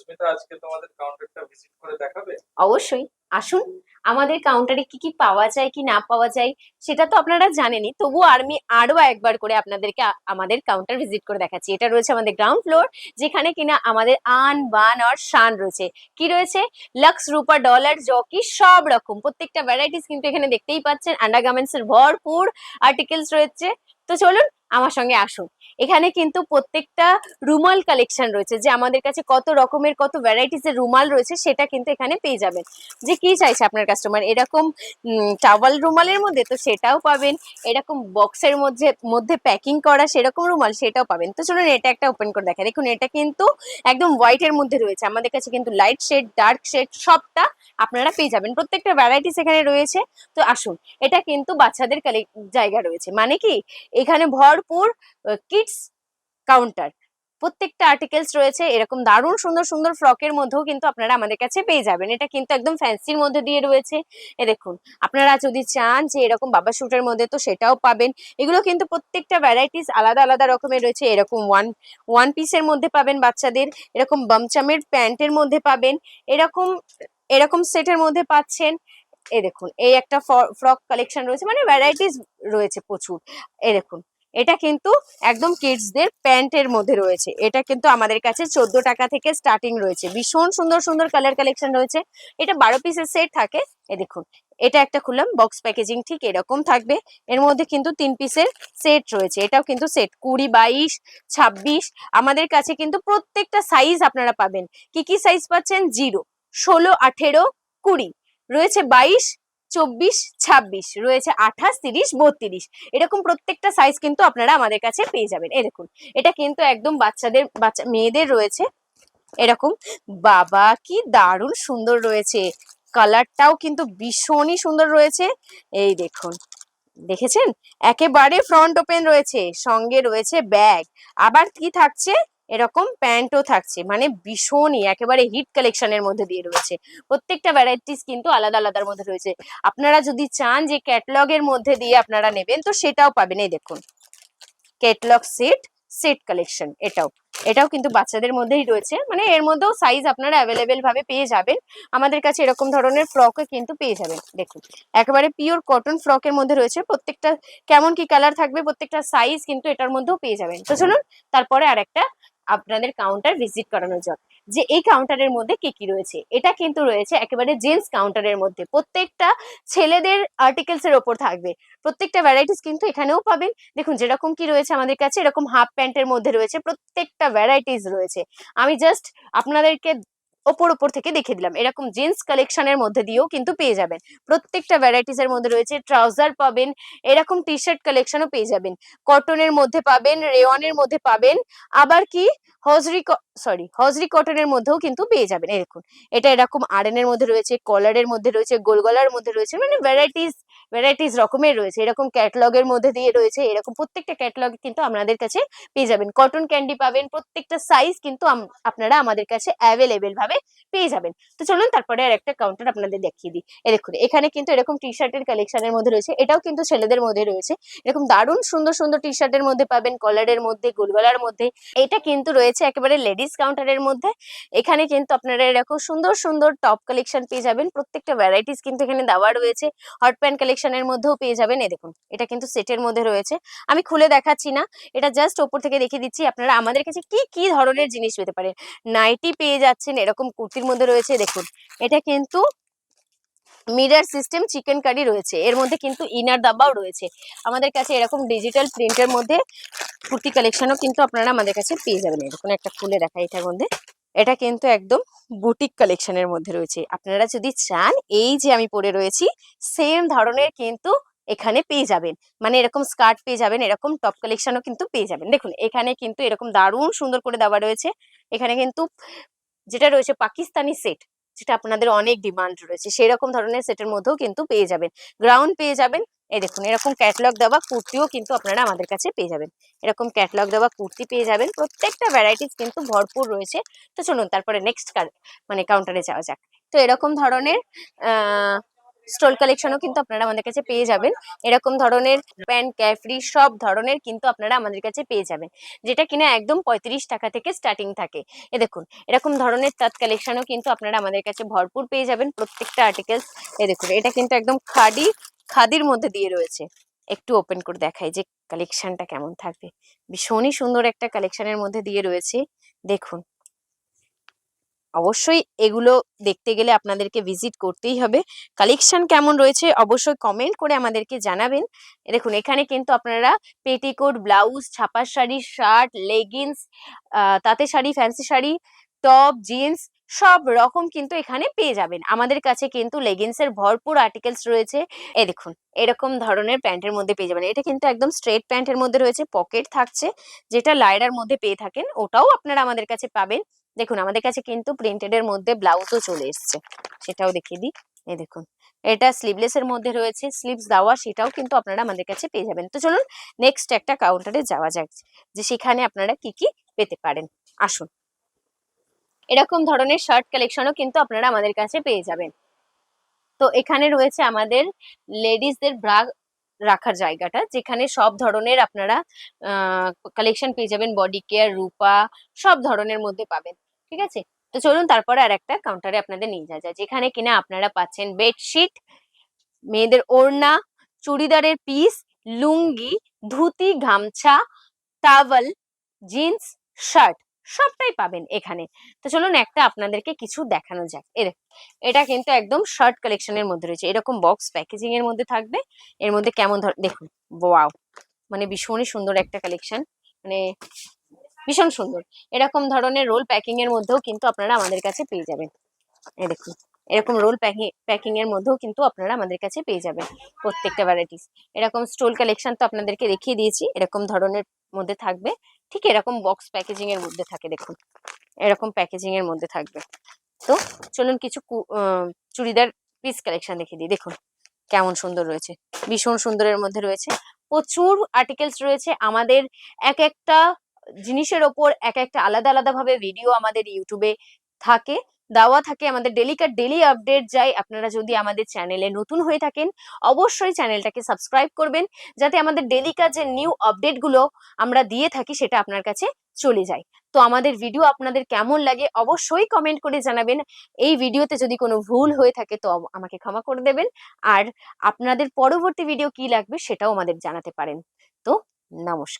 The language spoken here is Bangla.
সুস্মিতা আজকে তোমাদের কাউন্টারটা ভিজিট করে দেখাবে? অবশ্যই। আসুন, আমাদের কাউন্টারে কি কি পাওয়া যায়, কি না পাওয়া যায়, সেটা তো আপনারা জানেনই। তবুও আমি আরও একবার করে আপনাদেরকে আমাদের কাউন্টার ভিজিট করে দেখাচ্ছি। এটা রয়েছে আমাদের গ্রাউন্ড ফ্লোর যেখানে কিনা আমাদের আন, বান আর শান রয়েছে। কি রয়েছে? লাক্স রূপা ডলার জকি সব রকম। প্রত্যেকটা ভ্যারাইটিস কিন্তু এখানে দেখতেই পাচ্ছেন। আন্ডারগার্মেন্টস এর ভরপুর আর্টিকেলস রয়েছে। তো চলুন আমার সঙ্গে আসুন। এখানে কিন্তু প্রত্যেকটা রুমাল কালেকশন রয়েছে, যে আমাদের কাছে কত রকমের, কত ভ্যারাইটিস এর রুমাল রয়েছে, সেটা কিন্তু এখানে পেয়ে যাবেন। যে কি চাইছে আপনার কাস্টমার এরকম টাওয়াল রুমালের মধ্যে তো সেটাও পাবেন, এরকম বক্সের মধ্যে মধ্যে প্যাকিং করা সেরকম রুমাল সেটাও পাবেন। তো চলুন এটা একটা ওপেন করে দেখা দেখুন, এটা কিন্তু একদম হোয়াইট এর মধ্যে রয়েছে। আমাদের কাছে কিন্তু লাইট শেড ডার্ক শেড সবটা আপনারা পেয়ে যাবেন। প্রত্যেকটা ভ্যারাইটিস এখানে রয়েছে। তো আসুন, এটা কিন্তু বাচ্চাদের জায়গা রয়েছে। মানে কি? এখানে ভরপুর কিডস কাউন্টার প্রত্যেকটা আর্টিকেলস রয়েছে, এরকম দারুণ সুন্দর সুন্দর ফ্রকের মধ্যেও কিন্তু আপনারা আমাদের কাছে পেয়ে যাবেন। এটা কিন্তু একদম ফ্যান্সির মধ্যে দিয়ে রয়েছে। এ দেখুন, আপনারা যদি চান যে এরকম বাবা শুটের মধ্যে, তো সেটাও পাবেন। এগুলো কিন্তু প্রত্যেকটা ভ্যারাইটিস আলাদা আলাদা রকমের রয়েছে। এরকম ওয়ান ওয়ান পিসের মধ্যে পাবেন বাচ্চাদের, এরকম বামচামের প্যান্টের মধ্যে পাবেন, এরকম এরকম সেটের মধ্যে পাচ্ছেন। এ দেখুন, এই একটা ফ্রক কালেকশন রয়েছে মানে ভ্যারাইটিস রয়েছে প্রচুর। এই দেখুন এটা কিন্তু একদম কিডসদের প্যান্টের মধ্যে রয়েছে। এটা কিন্তু আমাদের কাছে চোদ্দ টাকা থেকে স্টার্টিং রয়েছে। ভীষণ সুন্দর সুন্দর কালার কালেকশন রয়েছে। এটা বারো পিসের সেট থাকে। এ দেখুন, এটা একটা খুললাম, বক্স প্যাকেজিং ঠিক এরকম থাকবে। এর মধ্যে কিন্তু তিন পিসের সেট রয়েছে। এটাও কিন্তু সেট, কুড়ি, বাইশ, ছাব্বিশ। আমাদের কাছে কিন্তু প্রত্যেকটা সাইজ আপনারা পাবেন। কি কি সাইজ পাচ্ছেন? জিরো, ষোলো, আঠেরো, কুড়ি। রয়েছে বাইশ চব্বিশ, ছাব্বিশ, রয়েছে আঠাশ, তিরিশ, বত্রিশ। এরকম প্রত্যেকটা সাইজ কিন্তু আপনারা আমাদের কাছে পেয়ে যাবেন। এই দেখুন, এটা কিন্তু একদম বাচ্চাদের, বাচ্চা, মেয়েদের রয়েছে। এরকম, বাবা কি দারুণ সুন্দর রয়েছে। কালারটাও কিন্তু ভীষণই সুন্দর রয়েছে। এই দেখুন, দেখেছেন? একেবারে ফ্রন্ট ওপেন রয়েছে, সঙ্গে রয়েছে ব্যাগ আবার কি থাকছে? এরকম প্যান্টও থাকছে মানে ভীষণই একেবারে হিট কালেকশনের মধ্যে দিয়ে রয়েছে। প্রত্যেকটা ভ্যারাইটিস কিন্তু আলাদা আলাদার মধ্যে রয়েছে। আপনারা যদি চান যে ক্যাটলগের মধ্যে দিয়ে আপনারা নেবেন, তো সেটাও পাবেন। এই দেখুন ক্যাটলগ সেট সেট কালেকশন এটাও। এটাও কিন্তু বাচ্চাদের মধ্যেই রয়েছে মানে এর মধ্যেও সাইজ আপনারা অ্যাভেলেবেল ভাবে পেয়ে যাবেন। আমাদের কাছে এরকম ধরনের ফ্রকও কিন্তু পেয়ে যাবেন। দেখুন, একেবারে পিওর কটন ফ্রকের মধ্যে রয়েছে। প্রত্যেকটা, কেমন কি কালার থাকবে, প্রত্যেকটা সাইজ কিন্তু এটার মধ্যেও পেয়ে যাবেন। তো চলুন, তারপরে আরেকটা আপনাদের কাউন্টার ভিজিট করানোর জন্য। যে এই কাউন্টারের মধ্যে কি কি রয়েছে? এটা কিন্তু রয়েছে একেবারে জেন্টস কাউন্টারের মধ্যে। প্রত্যেকটা ছেলেদের আর্টিকেলস এর ওপর থাকবে। প্রত্যেকটা ভ্যারাইটিস কিন্তু এখানেও পাবেন। দেখুন, যেরকম কি রয়েছে আমাদের কাছে, এরকম হাফ প্যান্টের মধ্যে রয়েছে। প্রত্যেকটা ভ্যারাইটিস রয়েছে। আমি জাস্ট আপনাদেরকে ওপর ওপর থেকে দেখে দিলাম। এরকম জেন্টস কালেকশনের মধ্যে দিয়েও কিন্তু পেয়ে যাবেন। প্রত্যেকটা ভ্যারাইটিস এর মধ্যে রয়েছে ট্রাউজার পাবেন, এরকম টি শার্ট কালেকশনও পেয়ে যাবেন। কটনের মধ্যে পাবেন রেওয়ানের মধ্যে পাবেন, আবার কি? হজরি সরি হজরি কটনের মধ্যেও কিন্তু পেয়ে যাবেন। দেখুন, এটা এরকম আরেনের মধ্যে রয়েছে কলারের মধ্যে রয়েছে গোলগলার মধ্যে রয়েছে মানে ভ্যারাইটিস ভ্যারাইটিস রকমের রয়েছে। এরকম ক্যাটলগের মধ্যে দিয়ে রয়েছে, এরকম প্রত্যেকটা ক্যাটলগ কিন্তু আপনাদের কাছে পেয়ে যাবেন। কটন ক্যান্ডি পাবেন, প্রত্যেকটা সাইজ কিন্তু আপনারা আমাদের কাছে অ্যাভেলেবেল ভাবে পেয়ে যাবেন। তো চলুন তারপরে আর একটা কাউন্টার আপনাদের দেখিয়ে দিই। এ দেখুন, এখানে কিন্তু এরকম টি শার্টের কালেকশনের মধ্যে রয়েছে, এটাও কিন্তু ছেলেদের মধ্যে রয়েছে। এরকম দারুণ সুন্দর সুন্দর টি শার্টের মধ্যে পাবেন কলারের মধ্যে, গোলগলার মধ্যে। এটা কিন্তু রয়েছে একেবারে লেডিস কাউন্টারের মধ্যে। এখানে কিন্তু আপনারা এরকম সুন্দর সুন্দর টপ কালেকশন পেয়ে যাবেন। প্রত্যেকটা ভ্যারাইটিস কিন্তু এখানে দেওয়া রয়েছে। হট প্যান্ট কালেকশনের মধ্যেও পেয়ে যাবেন। এ দেখুন, এটা কিন্তু সেটের মধ্যে রয়েছে। আমি খুলে দেখাচ্ছি না, এটা জাস্ট ওপর থেকে দেখিয়ে দিচ্ছি আপনারা আমাদের কাছে কি কি ধরনের জিনিস পেতে পারেন নাইটি পেয়ে যাচ্ছেন, এরকম কুর্তির মধ্যে রয়েছে, দেখুন। এটা কিন্তু মিরার সিস্টেম চিকেন কারি রয়েছে। এর মধ্যে কিন্তু ইনার দাবাও রয়েছে। আমাদের কাছে এরকম ডিজিটাল প্রিন্টের মধ্যে কুর্তি কালেকশনও কিন্তু আপনারা আমাদের কাছে পেয়ে যাবেন। এরকম একটা খুলে দেখা এটার মধ্যে। এটা কিন্তু একদম বুটিক কালেকশনের মধ্যে রয়েছে। আপনারা যদি চান, এই যে আমি পরে রয়েছি সেম ধরনের কিন্তু এখানে পেয়ে যাবেন। মানে এরকম স্কার্ট পেয়ে যাবেন, এরকম টপ কালেকশনও কিন্তু পেয়ে যাবেন। দেখুন, এখানে কিন্তু এরকম দারুণ সুন্দর করে দেওয়া রয়েছে। এখানে কিন্তু যেটা রয়েছে পাকিস্তানি সেট যেটা আপনাদের অনেক ডিমান্ড রয়েছে সেই রকম ধরনের সেটের মধ্যেও কিন্তু পেয়ে যাবেন। গ্রাউন্ড পেয়ে যাবেন এই দেখুন, এরকম ক্যাটলগ দেওয়া কুর্তিও কিন্তু আপনারা আমাদের কাছে পেয়ে যাবেন। এরকম ক্যাটলগ দেওয়া কুর্তি পেয়ে যাবেন, প্রত্যেকটা ভ্যারাইটিস কিন্তু ভরপুর রয়েছে। তো চলুন, তারপরে নেক্সট মানে কাউন্টারে যাওয়া যাক। তো এরকম ধরনের স্টোল কালেকশনও কিন্তু আপনারা আমাদের কাছে পেয়ে যাবেন। এরকম ধরনের প্যান্ট ক্যাফরি সব ধরনের কিন্তু আপনারা আমাদের কাছে পেয়ে যাবেন। যেটা কিনা একদম পঁয়ত্রিশ টাকা থেকে স্টার্টিং থাকে। এ দেখুন, এরকম ধরনের তাঁত কালেকশনও কিন্তু আপনারা আমাদের কাছে ভরপুর পেয়ে যাবেন প্রত্যেকটা আর্টিকেলস এ দেখুন, এটা কিন্তু একদম খাদি খাদির মধ্যে দিয়ে রয়েছে। একটু ওপেন করে দেখাই যে কালেকশনটা কেমন থাকবে। ভীষণই সুন্দর একটা কালেকশনের মধ্যে দিয়ে রয়েছে। দেখুন। অবশ্যই এগুলো দেখতে গেলে আপনাদেরকে ভিজিট করতেই হবে। কালেকশন কেমন রয়েছে অবশ্যই কমেন্ট করে আমাদেরকে জানাবেন। দেখুন, এখানে কিন্তু আপনারা পেটিকোট ব্লাউজ ছাপার শাড়ি শার্ট লেগিংস তাঁতের sari fancy sari top jeans সব রকম কিন্তু এখানে পেয়ে যাবেন। আমাদের কাছে কিন্তু লেগিংস এর ভরপুর আর্টিকেলস রয়েছে। এ দেখুন, এরকম ধরনের প্যান্টের মধ্যে পেয়ে যাবেন। এটা কিন্তু একদম স্ট্রেট প্যান্টের মধ্যে রয়েছে, পকেট থাকছে। যেটা লাইডার মধ্যে পেয়ে থাকেন, ওটাও আপনারা আমাদের কাছে পাবেন। দেখুন, আমাদের কাছে কিন্তু প্রিন্টেড এর মধ্যে ব্লাউজও চলে এসছে। সেটাও দেখিয়ে দিই। এই দেখুন, এটা স্লিভলেস এর মধ্যে রয়েছে। স্লিভস দেওয়া, সেটাও কিন্তু আপনারা আমাদের কাছে পেয়ে যাবেন। তো চলুন নেক্সট একটা কাউন্টারে যাওয়া যাক, যে সেখানে আপনারা কি কি পেতে পারেন। আসুন। এরকম ধরনের শার্ট কালেকশনও কিন্তু আপনারা আমাদের কাছে পেয়ে যাবেন। তো এখানে রয়েছে আমাদের লেডিসদের ব্রা রাখার জায়গাটা, যেখানে সব ধরনের আপনারা কালেকশন পেয়ে যাবেন। বডি কেয়ার রূপা, সব ধরনের মধ্যে পাবেন, ঠিক আছে? তো চলুন তারপরে আর একটা কাউন্টারে আপনাদের নিয়ে যাওয়া যায় যেখানে কিনা আপনারা পাচ্ছেন বেডশিট মেয়েদের ওড়না, চুড়িদারের পিস লুঙ্গি, ধুতি, গামছা টাওয়াল জিন্স শার্ট সবটাই পাবেন এখানে। তো চলুন একটা আপনাদেরকে কিছু দেখানো যাক। এ দেখুন, এটা কিন্তু একদম শার্ট কালেকশনের মধ্যে রয়েছে। এরকম বক্স প্যাকেজিং এর মধ্যে থাকবে। এর মধ্যে কেমন ধর দেখুন ওয়াও মানে ভীষণই সুন্দর একটা কালেকশন মানে ভীষণ সুন্দর। এরকম ধরনের রোল প্যাকিং এর মধ্যেও কিন্তু আপনারা আমাদের কাছে পেয়ে যাবেন। এ দেখুন এরকম রোল প্যাকিং এর মধ্যেও কিন্তু আপনারা আমাদের কাছে পেয়ে যাবেন প্রত্যেকটা ভ্যারাইটিস এরকম স্টোল কালেকশন তো আপনাদেরকে দেখিয়ে দিয়েছি। এরকম ধরনের মধ্যে থাকবে। ঠিক এরকম বক্স প্যাকেজিং এর মধ্যে থাকে দেখুন। এরকম প্যাকেজিং এর মধ্যে থাকবে। তো চলুন কিছু চুড়িদার পিস কালেকশন দেখিয়ে দিই। দেখুন কেমন সুন্দর রয়েছে। ভীষণ সুন্দরের মধ্যে রয়েছে। প্রচুর আর্টিকেলস রয়েছে। আমাদের এক একটা জিনিসের ওপর এক একটা আলাদা আলাদা ভাবে ভিডিও আমাদের ইউটিউবে থাকে। দেওয়া থাকে, আমাদের ডেলিকার ডেলি আপডেট যায়। আপনারা যদি আমাদের চ্যানেলে নতুন হয়ে থাকেন, অবশ্যই চ্যানেলটাকে সাবস্ক্রাইব করবেন, যাতে আমাদের ডেলিকার যে নিউ আপডেটগুলো আমরা দিয়ে থাকি, সেটা আপনার কাছে চলে যায়। তো আমাদের ভিডিও আপনাদের কেমন লাগে, অবশ্যই কমেন্ট করে জানাবেন। এই ভিডিওতে যদি কোনো ভুল হয়ে থাকে, তো আমাকে ক্ষমা করে দেবেন। আর আপনাদের পরবর্তী ভিডিও কি লাগবে, সেটাও আমাদের জানাতে পারেন। তো নমস্কার।